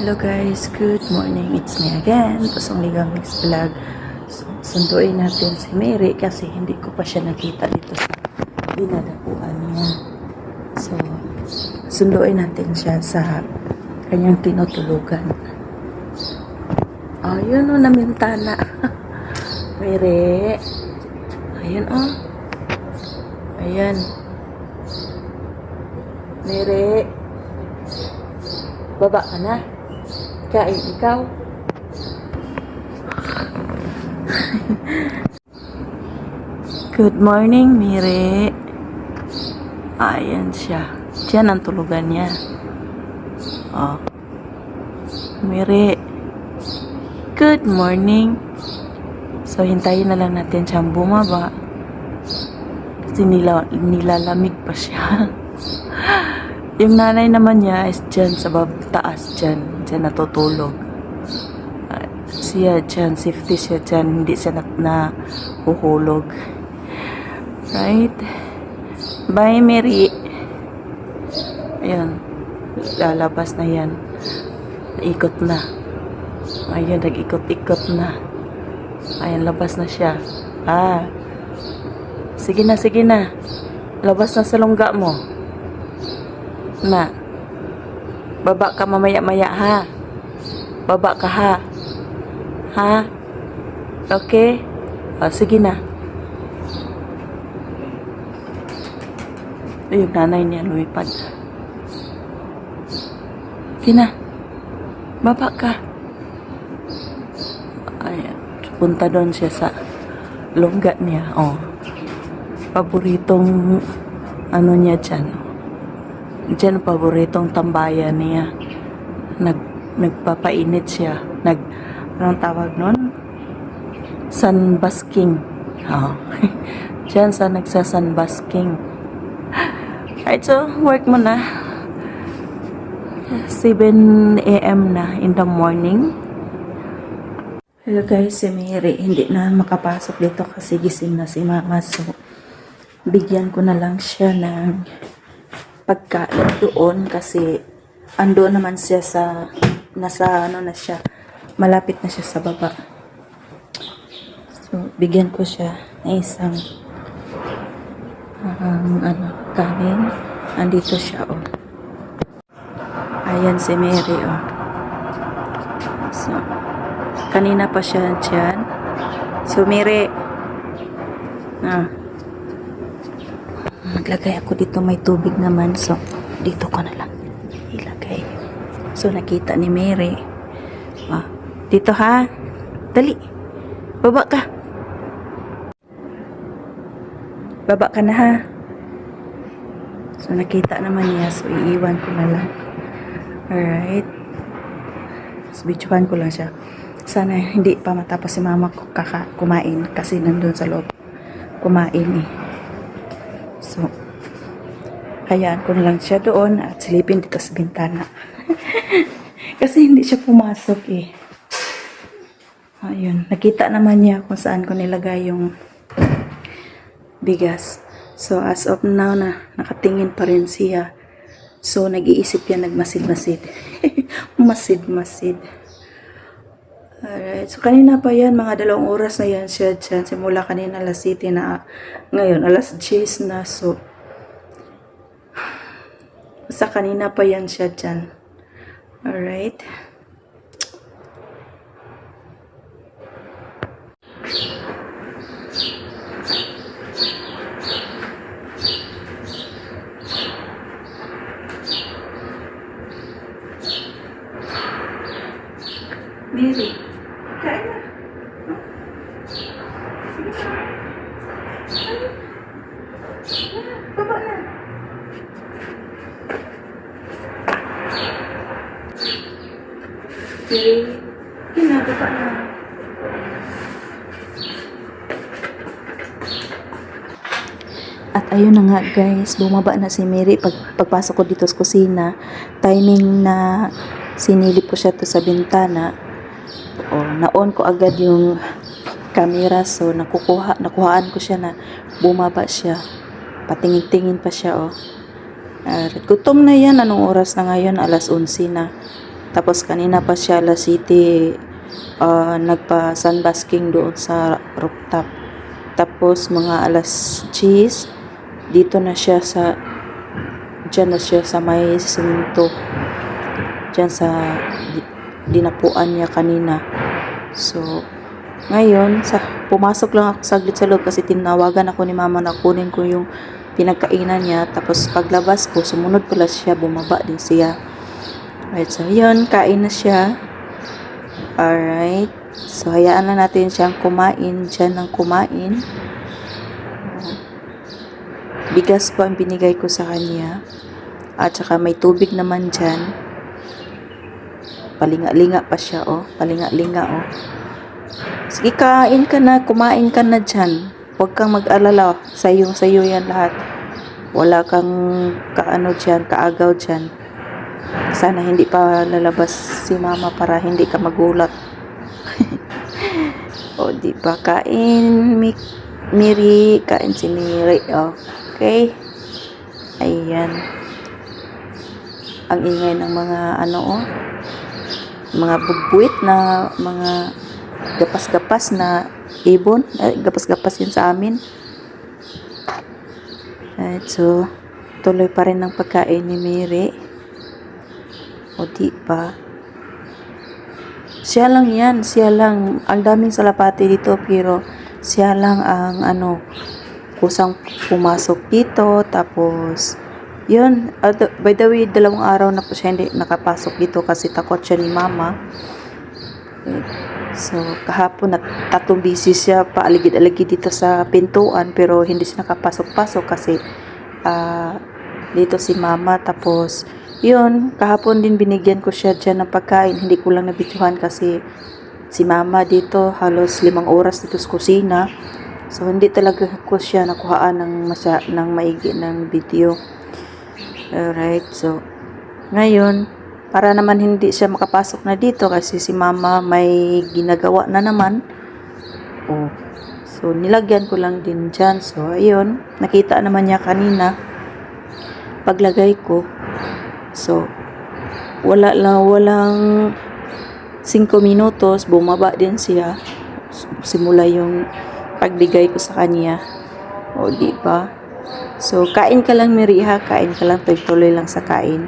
Hello guys, good morning. It's me again, Pusong Ligang Mix Vlog. So, sunduin natin si Mary kasi hindi ko pa siya nakita dito sa dinadapuan niya. So, sunduin natin siya sa kanyang tinutulugan. Ayun o, namintana. Mary. Ayun o. Ayan. Mary. Baba ka na. Kain ikaw. Good morning, Mire. Ayan siya. Diyan ang tulugan niya. Oh. Mire. Good morning. So, hintayin na lang natin siyang bumaba. Kasi nila, nilalamig pa siya. Yung nanay naman niya is dyan sa bab taas dyan. Dyan natutulog. Ah, siya dyan, safety siya dyan. Hindi siya na, na huhulog. Right? Bye, Mary. Ayan. Lalabas na yan. Ikot na. Ayun, nag-ikot-ikot na. Ayan, labas na siya. Ah. Sige na, sige na. Labas na sa lungga mo. Na. Baba ka mamaya-maya ha. Baba ka ha. Ha? Okay? O, sige na. Ay, Yung nanay niya lumipad. Sige. Baba ka. Ayan. Punta doon siya sa lungga niya. Oh. Paboritong ano niya dyan. oh. Diyan paboritong tambayan niya. Nag, nagpapainit siya. Nag, anong tawag nun? Sunbasking. Oh. Diyan sa nagsasunbasking. Alright, so work mo na. 7 a.m. na in the morning. Hello guys, si Mary hindi na makapasok dito kasi gising na si Mama. So, bigyan ko na lang siya ng pagkain doon kasi ando naman siya sa nasa ano na siya malapit na siya sa baba. So bigyan ko siya ng isang um, ano kanin. Andito siya oh. Ayan si Mary oh. So kanina pa siya dyan. So Mary ah Maglagay ako dito may tubig naman. So, dito ko na lang ilagay. So, nakita ni Mary. Ah, dito ha. Dali. Baba ka. Baba ka na ha. So, nakita naman niya. So, iiwan ko na lang. Alright. So, videohan ko lang siya. Sana hindi pa matapos si mama ko kaka kumain kasi nandun sa loob kumain eh. Hayaan ko na lang siya doon at silipin dito sa bintana. Kasi hindi siya pumasok eh. Ayun, nakita naman niya kung saan ko nilagay yung bigas. So, as of now na nakatingin pa rin siya. So, nag-iisip yan, nagmasid-masid. Masid-masid. Alright. So, kanina pa yan, mga dalawang oras na yan siya dyan. Simula kanina alas 7 na, ngayon alas 10 na. So, basta kanina pa yan siya dyan. Alright. Mary, kain na. Baba na. Okay. Ginagawa na. At ayun na nga guys, bumaba na si Mary pag, pagpasok ko dito sa kusina. Timing na sinilip ko siya to sa bintana. O, na-on ko agad yung camera so nakukuha, nakuhaan ko siya na bumaba siya. Patingin-tingin pa siya oh. Uh, gutom na yan. Anong oras na ngayon? Alas 11 na. Tapos kanina pa siya alas City ah, nagpa sunbasking doon sa rooftop. Tapos mga alas 10 dito na siya sa dyan na siya sa may simento. Dyan sa di- dinapuan niya kanina. So, ngayon, sa, pumasok lang ako saglit sa loob kasi tinawagan ako ni mama na kunin ko yung pinagkainan niya. Tapos paglabas ko, sumunod pala siya, bumaba din siya. Right, so yun, kain na siya. Alright. So, hayaan na natin siyang kumain dyan ng kumain. Bigas po ang binigay ko sa kanya. At saka may tubig naman dyan. Palinga-linga pa siya, oh. Palinga-linga, oh. Sige, kain ka na. Kumain ka na dyan. Huwag kang mag-alala. Sa'yo, sa'yo yan lahat. Wala kang kaano dyan, kaagaw dyan. Sana hindi pa lalabas si mama para hindi ka magulat. o, di ba? Kain, mi Miri. Kain si Miri. Okay? Ayan. Ang ingay ng mga ano, oh. Mga bugbuit na mga gapas-gapas na ibon. Eh, gapas-gapas yun sa amin. Right, so, tuloy pa rin ang pagkain ni Miri. O di ba? Siya lang yan, siya lang. Ang daming salapati dito pero siya lang ang ano, kusang pumasok dito. Tapos, yun. Uh, by the way, dalawang araw na po siya hindi nakapasok dito kasi takot siya ni mama. So, kahapon na tatlong busy siya paaligid-aligid dito sa pintuan pero hindi siya nakapasok-pasok kasi ah, dito si mama tapos yun, kahapon din binigyan ko siya dyan ng pagkain hindi ko lang nabituhan kasi si mama dito halos limang oras dito sa kusina so hindi talaga ko siya nakuhaan ng, masya, ng maigi ng video alright so ngayon para naman hindi siya makapasok na dito kasi si mama may ginagawa na naman. Oh. So, nilagyan ko lang din dyan. So, ayun. Nakita naman niya kanina. Paglagay ko. So, wala lang, walang 5 minutos, bumaba din siya. Simula yung pagbigay ko sa kanya. O, di ba? So, kain ka lang, Miri, ha? Kain ka lang, tuloy-tuloy lang sa kain.